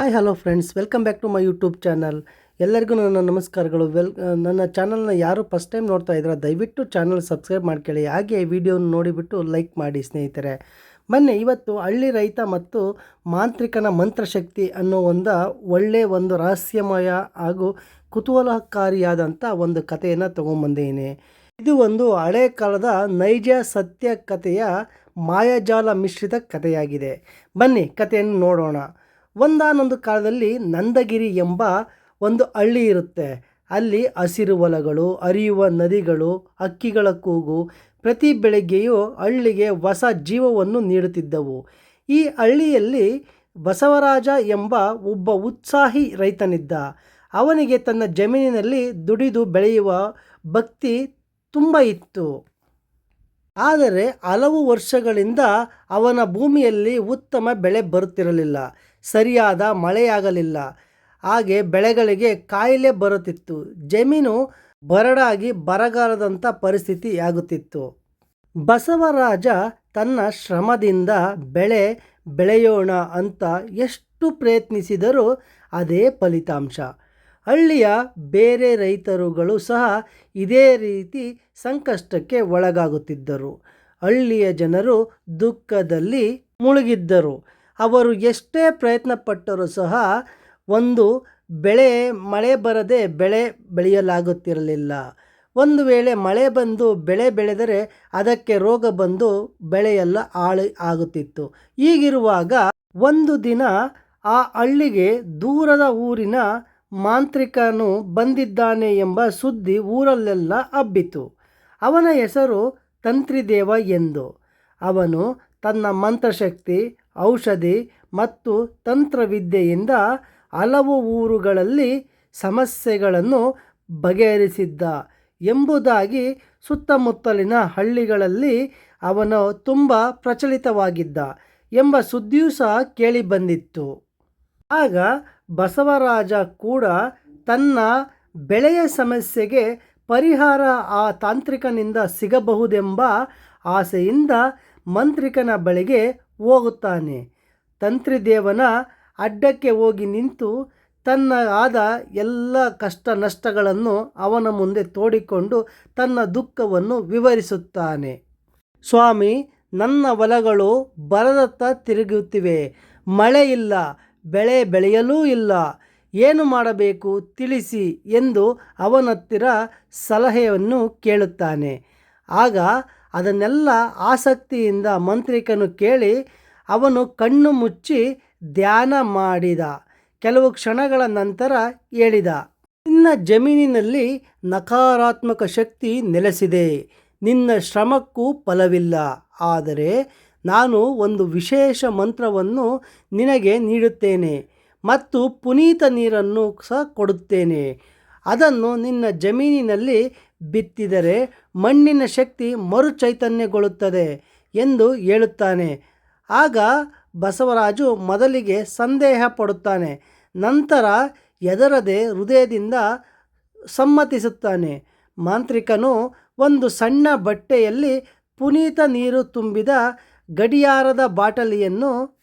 Hi hello friends welcome back to my YouTube channel ಎಲ್ಲರಿಗೂ ನನ್ನ ನಮಸ್ಕಾರಗಳು. ವೆಲ್ ನನ್ನ ಚಾನಲ್ನ ಯಾರು ಫಸ್ಟ್ ಟೈಮ್ ನೋಡ್ತಾ ಇದ್ದೀರಾ ದಯವಿಟ್ಟು ಚಾನಲ್ ಸಬ್ಸ್ಕ್ರೈಬ್ ಮಾಡ್ಕೊಳ್ಳಿ. ಹಾಗೆ ಈ ವಿಡಿಯೋನ ನೋಡಿಬಿಟ್ಟು ಲೈಕ್ ಮಾಡಿ ಸ್ನೇಹಿತರೆ. ಬನ್ನಿ, ಇವತ್ತು ಹಳ್ಳಿ ರೈತ ಮತ್ತು ಮಾಂತ್ರಿಕನ ಮಂತ್ರಶಕ್ತಿ ಅನ್ನೋ ಒಂದು ಒಳ್ಳೆಯ ಒಂದು ರಹಸ್ಯಮಯ ಹಾಗೂ ಕುತೂಹಲಕಾರಿಯಾದಂಥ ಒಂದು ಕಥೆಯನ್ನು ತೊಗೊಂಬಂದಿದ್ದೀನಿ. ಇದು ಒಂದು ಹಳೆ ಕಾಲದ ನೈಜ ಸತ್ಯ ಕಥೆಯ ಮಾಯಾಜಾಲ ಮಿಶ್ರಿತ ಕಥೆಯಾಗಿದೆ. ಬನ್ನಿ, ಕಥೆಯನ್ನು ನೋಡೋಣ. ಒಂದಾನೊಂದು ಕಾಲದಲ್ಲಿ ನಂದಗಿರಿ ಎಂಬ ಒಂದು ಹಳ್ಳಿ ಇರುತ್ತೆ. ಅಲ್ಲಿ ಹಸಿರು ಹೊಲಗಳು, ಹರಿಯುವ ನದಿಗಳು, ಹಕ್ಕಿಗಳ ಕೂಗು, ಪ್ರತಿ ಬೆಳಗ್ಗೆಯೂ ಹಳ್ಳಿಗೆ ಹೊಸ ಜೀವವನ್ನು ನೀಡುತ್ತಿದ್ದವು. ಈ ಹಳ್ಳಿಯಲ್ಲಿ ಬಸವರಾಜ ಎಂಬ ಒಬ್ಬ ಉತ್ಸಾಹಿ ರೈತನಿದ್ದ. ಅವನಿಗೆ ತನ್ನ ಜಮೀನಿನಲ್ಲಿ ದುಡಿದು ಬೆಳೆಯುವ ಭಕ್ತಿ ತುಂಬ ಇತ್ತು. ಆದರೆ ಹಲವು ವರ್ಷಗಳಿಂದ ಅವನ ಭೂಮಿಯಲ್ಲಿ ಉತ್ತಮ ಬೆಳೆ ಬರುತ್ತಿರಲಿಲ್ಲ. ಸರಿಯಾದ ಮಳೆಯಾಗಲಿಲ್ಲ. ಹಾಗೆ ಬೆಳೆಗಳಿಗೆ ಕಾಯಿಲೆ ಬರುತ್ತಿತ್ತು. ಜಮೀನು ಬರಡಾಗಿ ಬರಗಾಲದಂಥ ಪರಿಸ್ಥಿತಿ ಆಗುತ್ತಿತ್ತು ಬಸವರಾಜ ತನ್ನ ಶ್ರಮದಿಂದ ಬೆಳೆ ಬೆಳೆಯೋಣ ಅಂತ ಎಷ್ಟು ಪ್ರಯತ್ನಿಸಿದರೂ ಅದೇ ಫಲಿತಾಂಶ. ಹಳ್ಳಿಯ ಬೇರೆ ರೈತರುಗಳು ಸಹ ಇದೇ ರೀತಿ ಸಂಕಷ್ಟಕ್ಕೆ ಒಳಗಾಗುತ್ತಿದ್ದರು. ಹಳ್ಳಿಯ ಜನರು ದುಃಖದಲ್ಲಿ ಮುಳುಗಿದ್ದರು. ಅವರು ಎಷ್ಟೇ ಪ್ರಯತ್ನ ಪಟ್ಟರೂ ಸಹ ಒಂದು ಬೆಳೆ ಮಳೆ ಬರದೆ ಬೆಳೆ ಬೆಳೆಯಲಾಗುತ್ತಿರಲಿಲ್ಲ. ಒಂದು ವೇಳೆ ಮಳೆ ಬಂದು ಬೆಳೆ ಬೆಳೆದರೆ ಅದಕ್ಕೆ ರೋಗ ಬಂದು ಬೆಳೆಯೆಲ್ಲ ಹಾಳು ಆಗುತ್ತಿತ್ತು. ಹೀಗಿರುವಾಗ ಒಂದು ದಿನ ಆ ಹಳ್ಳಿಗೆ ದೂರದ ಊರಿನ ಮಾಂತ್ರಿಕನು ಬಂದಿದ್ದಾನೆ ಎಂಬ ಸುದ್ದಿ ಊರಲ್ಲೆಲ್ಲ ಹಬ್ಬಿತು. ಅವನ ಹೆಸರು ತಂತ್ರಿದೇವ ಎಂದು. ಅವನು ತನ್ನ ಮಂತ್ರಶಕ್ತಿ ಔಷಧಿ ಮತ್ತು ತಂತ್ರವಿದ್ಯೆಯಿಂದ ಹಲವು ಊರುಗಳಲ್ಲಿ ಸಮಸ್ಯೆಗಳನ್ನು ಬಗೆಹರಿಸಿದ್ದ ಎಂಬುದಾಗಿ ಸುತ್ತಮುತ್ತಲಿನ ಹಳ್ಳಿಗಳಲ್ಲಿ ಅವನು ತುಂಬ ಪ್ರಚಲಿತವಾಗಿದ್ದ ಎಂಬ ಸುದ್ದಿಯೂ ಸಹ ಕೇಳಿಬಂದಿತ್ತು. ಆಗ ಬಸವರಾಜ ಕೂಡ ತನ್ನ ಬೆಳೆಯ ಸಮಸ್ಯೆಗೆ ಪರಿಹಾರ ಆ ತಾಂತ್ರಿಕನಿಂದ ಸಿಗಬಹುದೆಂಬ ಆಸೆಯಿಂದ ಮಂತ್ರಿಕನ ಬಳಿಗೆ ಹೋಗುತ್ತಾನೆ. ತಂತ್ರಿದೇವನ ಅಡ್ಡಕ್ಕೆ ಹೋಗಿ ನಿಂತು ತನ್ನ ಆದ ಎಲ್ಲ ಕಷ್ಟ ನಷ್ಟಗಳನ್ನು ಅವನ ಮುಂದೆ ತೋಡಿಕೊಂಡು ತನ್ನ ದುಃಖವನ್ನು ವಿವರಿಸುತ್ತಾನೆ. ಸ್ವಾಮಿ, ನನ್ನ ಹೊಲಗಳು ಬರದತ್ತ ತಿರುಗುತ್ತಿವೆ. ಮಳೆ ಇಲ್ಲ, ಬೆಳೆ ಬೆಳೆಯಲೂ ಇಲ್ಲ. ಏನು ಮಾಡಬೇಕು ತಿಳಿಸಿ ಎಂದು ಅವನತ್ತಿರ ಸಲಹೆಯನ್ನು ಕೇಳುತ್ತಾನೆ. ಆಗ ಅದನ್ನೆಲ್ಲ ಆಸಕ್ತಿಯಿಂದ ಮಂತ್ರಿಕನು ಕೇಳಿ ಅವನು ಕಣ್ಣು ಮುಚ್ಚಿ ಧ್ಯಾನ ಮಾಡಿದ. ಕೆಲವು ಕ್ಷಣಗಳ ನಂತರ ಹೇಳಿದ, ನಿನ್ನ ಜಮೀನಿನಲ್ಲಿ ನಕಾರಾತ್ಮಕ ಶಕ್ತಿ ನೆಲೆಸಿದೆ. ನಿನ್ನ ಶ್ರಮಕ್ಕೂ ಫಲವಿಲ್ಲ. ಆದರೆ ನಾನು ಒಂದು ವಿಶೇಷ ಮಂತ್ರವನ್ನು ನಿನಗೆ ನೀಡುತ್ತೇನೆ ಮತ್ತು ಪುನೀತ ನೀರನ್ನು ಸಹ ಕೊಡುತ್ತೇನೆ. ಅದನ್ನು ನಿನ್ನ ಜಮೀನಿನಲ್ಲಿ ಬಿತ್ತಿದರೆ ಮಣ್ಣಿನ ಶಕ್ತಿ ಮರುಚೈತನ್ಯಗೊಳ್ಳುತ್ತದೆ ಎಂದು ಹೇಳುತ್ತಾನೆ. ಆಗ ಬಸವರಾಜು ಮೊದಲಿಗೆ ಸಂದೇಹ ಪಡುತ್ತಾನೆ, ನಂತರ ಎದರದೆ ಹೃದಯದಿಂದ ಸಮ್ಮತಿಸುತ್ತಾನೆ. ಮಾಂತ್ರಿಕನು ಒಂದು ಸಣ್ಣ ಬಟ್ಟೆಯಲ್ಲಿ ಪುನೀತ ನೀರು ತುಂಬಿದ ಗಡಿಯಾರದ ಬಾಟಲಿಯನ್ನು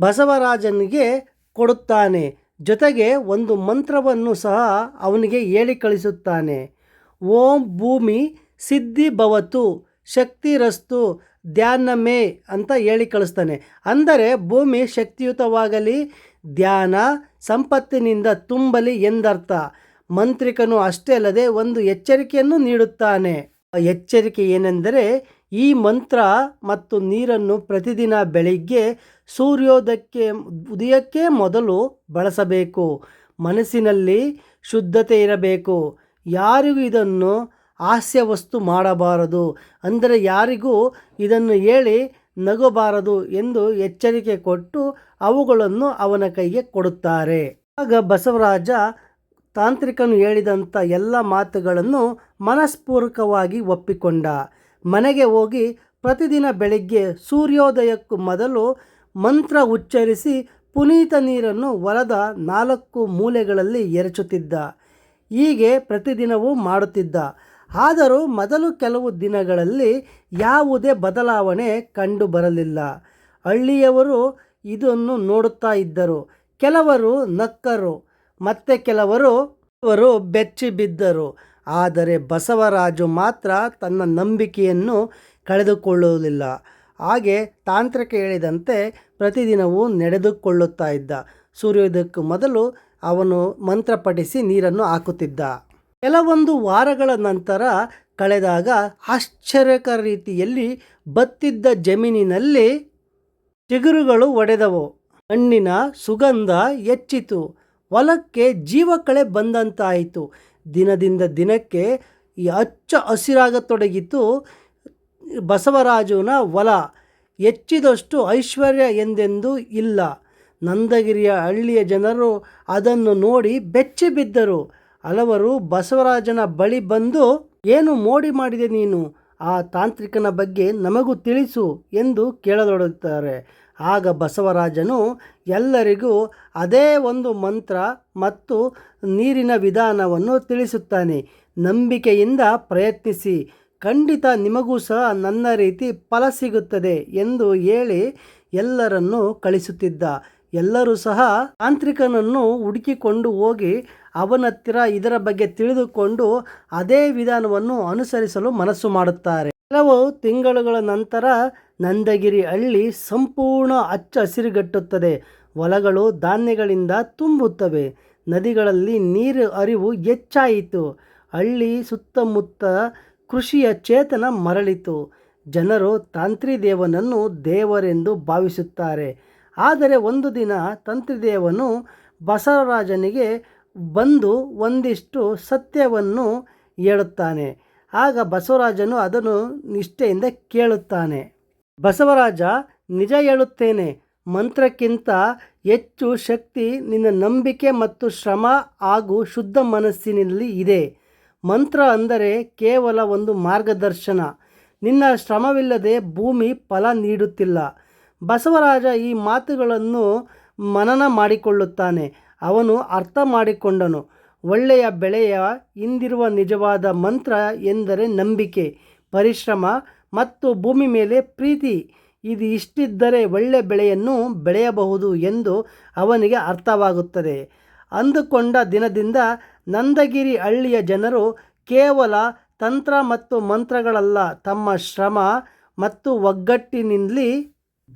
ಬಸವರಾಜನಿಗೆ ಕೊಡುತ್ತಾನೆ. ಜೊತೆಗೆ ಒಂದು ಮಂತ್ರವನ್ನು ಸಹ ಅವನಿಗೆ ಹೇಳಿ ಕಳಿಸುತ್ತಾನೆ. ಓಂ ಭೂಮಿ ಸಿದ್ಧಿ ಭವತು ಶಕ್ತಿರಸ್ತು ಧ್ಯಾನ ಮೇ ಅಂತ ಹೇಳಿ ಕಳಿಸ್ತಾನೆ. ಅಂದರೆ ಭೂಮಿ ಶಕ್ತಿಯುತವಾಗಲಿ, ಧ್ಯಾನ ಸಂಪತ್ತಿನಿಂದ ತುಂಬಲಿ ಎಂದರ್ಥ. ಮಂತ್ರಿಕನು ಅಷ್ಟೇ ಅಲ್ಲದೆ ಒಂದು ಎಚ್ಚರಿಕೆಯನ್ನು ನೀಡುತ್ತಾನೆ. ಎಚ್ಚರಿಕೆ ಏನೆಂದರೆ ಈ ಮಂತ್ರ ಮತ್ತು ನೀರನ್ನು ಪ್ರತಿದಿನ ಬೆಳಿಗ್ಗೆ ಸೂರ್ಯೋದಯಕ್ಕೆ ಉದಯಕ್ಕೆ ಮೊದಲು ಬಳಸಬೇಕು. ಮನಸ್ಸಿನಲ್ಲಿ ಶುದ್ಧತೆ ಇರಬೇಕು. ಯಾರಿಗೂ ಇದನ್ನು ಹಾಸ್ಯ ವಸ್ತು ಮಾಡಬಾರದು. ಅಂದರೆ ಯಾರಿಗೂ ಇದನ್ನು ಹೇಳಿ ನಗಬಾರದು ಎಂದು ಎಚ್ಚರಿಕೆ ಕೊಟ್ಟು ಅವುಗಳನ್ನು ಅವನ ಕೈಗೆ ಕೊಡುತ್ತಾರೆ. ಆಗ ಬಸವರಾಜ ತಾಂತ್ರಿಕನು ಹೇಳಿದಂಥ ಎಲ್ಲ ಮಾತುಗಳನ್ನು ಮನಸ್ಪೂರ್ವಕವಾಗಿ ಒಪ್ಪಿಕೊಂಡ. ಮನೆಗೆ ಹೋಗಿ ಪ್ರತಿದಿನ ಬೆಳಗ್ಗೆ ಸೂರ್ಯೋದಯಕ್ಕೂ ಮೊದಲು ಮಂತ್ರ ಉಚ್ಚರಿಸಿ ಪುನೀತ ನೀರನ್ನು ಹೊಲದ ನಾಲ್ಕು ಮೂಲೆಗಳಲ್ಲಿ ಎರಚುತ್ತಿದ್ದ. ಹೀಗೆ ಪ್ರತಿದಿನವೂ ಮಾಡುತ್ತಿದ್ದ. ಆದರೂ ಮೊದಲು ಕೆಲವು ದಿನಗಳಲ್ಲಿ ಯಾವುದೇ ಬದಲಾವಣೆ ಕಂಡು ಬರಲಿಲ್ಲ. ಹಳ್ಳಿಯವರು ಇದನ್ನು ನೋಡುತ್ತಾ ಇದ್ದರು. ಕೆಲವರು ನಕ್ಕರು, ಮತ್ತೆ ಕೆಲವರು ಅವರು ಬೆಚ್ಚಿ ಬಿದ್ದರು. ಆದರೆ ಬಸವರಾಜು ಮಾತ್ರ ತನ್ನ ನಂಬಿಕೆಯನ್ನು ಕಳೆದುಕೊಳ್ಳುವುದಿಲ್ಲ. ಹಾಗೆ ತಾಂತ್ರಿಕ ಹೇಳಿದಂತೆ ಪ್ರತಿದಿನವೂ ನಡೆದುಕೊಳ್ಳುತ್ತಾ ಇದ್ದ. ಸೂರ್ಯೋದಯಕ್ಕೂ ಮೊದಲು ಅವನು ಮಂತ್ರ ಪಠಿಸಿ ನೀರನ್ನು ಹಾಕುತ್ತಿದ್ದ. ಕೆಲವೊಂದು ವಾರಗಳ ನಂತರ ಕಳೆದಾಗ ಆಶ್ಚರ್ಯಕರ ರೀತಿಯಲ್ಲಿ ಬತ್ತಿದ್ದ ಜಮೀನಿನಲ್ಲಿ ಚಿಗುರುಗಳು ಒಡೆದವು. ಹಣ್ಣಿನ ಸುಗಂಧ ಹೆಚ್ಚಿತು. ಹೊಲಕ್ಕೆ ಜೀವಕಳೆ ಬಂದಂತಾಯಿತು. ದಿನದಿಂದ ದಿನಕ್ಕೆ ಈ ಹಚ್ಚ ಹಸಿರಾಗತೊಡಗಿತು ಬಸವರಾಜನ ಒಲ ಹೆಚ್ಚಿದಷ್ಟು ಐಶ್ವರ್ಯ ಎಂದೆಂದೂ ಇಲ್ಲ. ನಂದಗಿರಿಯ ಹಳ್ಳಿಯ ಜನರು ಅದನ್ನು ನೋಡಿ ಬೆಚ್ಚಿ ಬಿದ್ದರು. ಹಲವರು ಬಸವರಾಜನ ಬಳಿ ಬಂದು, ಏನು ಮೋಡಿ ಮಾಡಿದೆ ನೀನು? ಆ ತಾಂತ್ರಿಕನ ಬಗ್ಗೆ ನಮಗೂ ತಿಳಿಸು ಎಂದು ಕೇಳತೊಡಗುತ್ತಾರೆ. ಆಗ ಬಸವರಾಜನು ಎಲ್ಲರಿಗೂ ಅದೇ ಒಂದು ಮಂತ್ರ ಮತ್ತು ನೀರಿನ ವಿಧಾನವನ್ನು ತಿಳಿಸುತ್ತಾನೆ. ನಂಬಿಕೆಯಿಂದ ಪ್ರಯತ್ನಿಸಿ. ಖಂಡಿತ ನಿಮಗೂ ಸಹ ನನ್ನ ರೀತಿ ಫಲ ಸಿಗುತ್ತದೆ ಎಂದು ಹೇಳಿ ಎಲ್ಲರನ್ನು ಕಳಿಸುತ್ತಿದ್ದ. ಎಲ್ಲರೂ ಸಹ ತಾಂತ್ರಿಕನನ್ನು ಹುಡುಕಿಕೊಂಡು ಹೋಗಿ ಅವನತ್ತಿರ ಇದರ ಬಗ್ಗೆ ತಿಳಿದುಕೊಂಡು ಅದೇ ವಿಧಾನವನ್ನು ಅನುಸರಿಸಲು ಮನಸ್ಸು ಮಾಡುತ್ತಾರೆ. ಕೆಲವು ತಿಂಗಳುಗಳ ನಂತರ ನಂದಗಿರಿ ಹಳ್ಳಿ ಸಂಪೂರ್ಣ ಅಚ್ಚ ಹಸಿರುಗಟ್ಟುತ್ತದೆ. ಹೊಲಗಳು ಧಾನ್ಯಗಳಿಂದ ತುಂಬುತ್ತವೆ. ನದಿಗಳಲ್ಲಿ ನೀರು ಅರಿವು ಹೆಚ್ಚಾಯಿತು. ಹಳ್ಳಿ ಸುತ್ತಮುತ್ತ ಕೃಷಿಯ ಚೇತನ ಮರಳಿತು. ಜನರು ತಾಂತ್ರಿದೇವನನ್ನು ದೇವರೆಂದು ಭಾವಿಸುತ್ತಾರೆ. ಆದರೆ ಒಂದು ದಿನ ತಂತ್ರಿದೇವನು ಬಸವರಾಜನಿಗೆ ಬಂದು ಒಂದಿಷ್ಟು ಸತ್ಯವನ್ನು ಹೇಳುತ್ತಾನೆ. ಆಗ ಬಸವರಾಜನು ಅದನ್ನು ನಿಷ್ಠೆಯಿಂದ ಕೇಳುತ್ತಾನೆ. ಬಸವರಾಜ, ನಿಜ ಹೇಳುತ್ತೇನೆ, ಮಂತ್ರಕ್ಕಿಂತ ಹೆಚ್ಚು ಶಕ್ತಿ ನಿನ್ನ ನಂಬಿಕೆ ಮತ್ತು ಶ್ರಮ ಹಾಗೂ ಶುದ್ಧ ಮನಸ್ಸಿನಲ್ಲಿ ಇದೆ. ಮಂತ್ರ ಅಂದರೆ ಕೇವಲ ಒಂದು ಮಾರ್ಗದರ್ಶನ. ನಿನ್ನ ಶ್ರಮವಿಲ್ಲದೆ ಭೂಮಿ ಫಲ ನೀಡುತ್ತಿಲ್ಲ. ಬಸವರಾಜ ಈ ಮಾತುಗಳನ್ನು ಮನನ ಮಾಡಿಕೊಳ್ಳುತ್ತಾನೆ. ಅವನು ಅರ್ಥ ಮಾಡಿಕೊಂಡನು. ಒಳ್ಳೆಯ ಬೆಳೆಯ ಹಿಂದಿರುವ ನಿಜವಾದ ಮಂತ್ರ ಎಂದರೆ ನಂಬಿಕೆ, ಪರಿಶ್ರಮ ಮತ್ತು ಭೂಮಿ ಮೇಲೆ ಪ್ರೀತಿ ಇದು ಇಷ್ಟಿದ್ದರೆ ಒಳ್ಳೆ ಬೆಳೆಯನ್ನು ಬೆಳೆಯಬಹುದು ಎಂದು ಅವನಿಗೆ ಅರ್ಥವಾಗುತ್ತದೆ. ಅಂದುಕೊಂಡ ದಿನದಿಂದ ನಂದಗಿರಿ ಹಳ್ಳಿಯ ಜನರು ಕೇವಲ ತಂತ್ರ ಮತ್ತು ಮಂತ್ರಗಳಲ್ಲ, ತಮ್ಮ ಶ್ರಮ ಮತ್ತು ಒಗ್ಗಟ್ಟಿನಲ್ಲಿ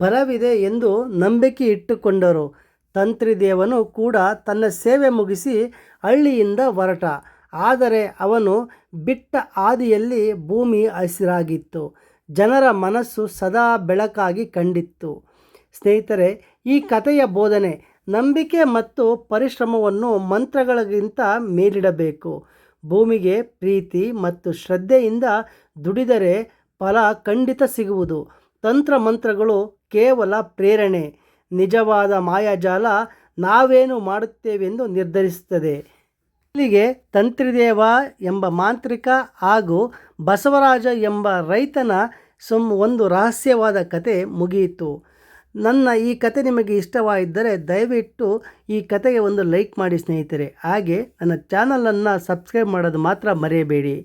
ಬರವಿದೆ ಎಂದು ನಂಬಿಕೆ ಇಟ್ಟುಕೊಂಡರು. ತಂತ್ರಿದೇವನು ಕೂಡ ತನ್ನ ಸೇವೆ ಮುಗಿಸಿ ಹಳ್ಳಿಯಿಂದ ಹೊರಟ, ಆದರೆ ಅವನು ಬಿಟ್ಟ ಹಾದಿಯಲ್ಲಿ ಭೂಮಿ ಹಸಿರಾಗಿತ್ತು. ಜನರ ಮನಸ್ಸು ಸದಾ ಬೆಳಕಾಗಿ ಕಂಡಿತ್ತು. ಸ್ನೇಹಿತರೆ, ಈ ಕಥೆಯ ಬೋಧನೆ ನಂಬಿಕೆ ಮತ್ತು ಪರಿಶ್ರಮವನ್ನು ಮಂತ್ರಗಳಿಗಿಂತ ಮೇಲಿಡಬೇಕು. ಭೂಮಿಗೆ ಪ್ರೀತಿ ಮತ್ತು ಶ್ರದ್ಧೆಯಿಂದ ದುಡಿದರೆ ಫಲ ಖಂಡಿತ ಸಿಗುವುದು. ತಂತ್ರ ಮಂತ್ರಗಳು ಕೇವಲ ಪ್ರೇರಣೆ. ನಿಜವಾದ ಮಾಯಾಜಾಲ ನಾವೇನು ಮಾಡುತ್ತೇವೆಂದು ನಿರ್ಧರಿಸುತ್ತದೆ. ಇಲ್ಲಿಗೆ ತಂತ್ರಿದೇವ ಎಂಬ ಮಾಂತ್ರಿಕ ಹಾಗೂ ಬಸವರಾಜ ಎಂಬ ರೈತನ ಸುಮ್ ಒಂದು ರಹಸ್ಯವಾದ ಕತೆ ಮುಗಿಯಿತು. ನನ್ನ ಈ ಕತೆ ನಿಮಗೆ ಇಷ್ಟವಾಗಿದ್ದರೆ ದಯವಿಟ್ಟು ಈ ಕತೆಗೆ ಒಂದು ಲೈಕ್ ಮಾಡಿ ಸ್ನೇಹಿತರೆ. ಹಾಗೆ ನನ್ನ ಚಾನಲನ್ನು ಸಬ್ಸ್ಕ್ರೈಬ್ ಮಾಡೋದು ಮಾತ್ರ ಮರೆಯಬೇಡಿ.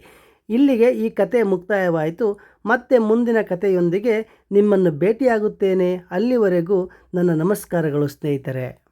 ಇಲ್ಲಿಗೆ ಈ ಕತೆ ಮುಕ್ತಾಯವಾಯಿತು. ಮತ್ತೆ ಮುಂದಿನ ಕಥೆಯೊಂದಿಗೆ ನಿಮ್ಮನ್ನು ಭೇಟಿಯಾಗುತ್ತೇನೆ. ಅಲ್ಲಿವರೆಗೂ ನನ್ನ ನಮಸ್ಕಾರಗಳು ಸ್ನೇಹಿತರೆ.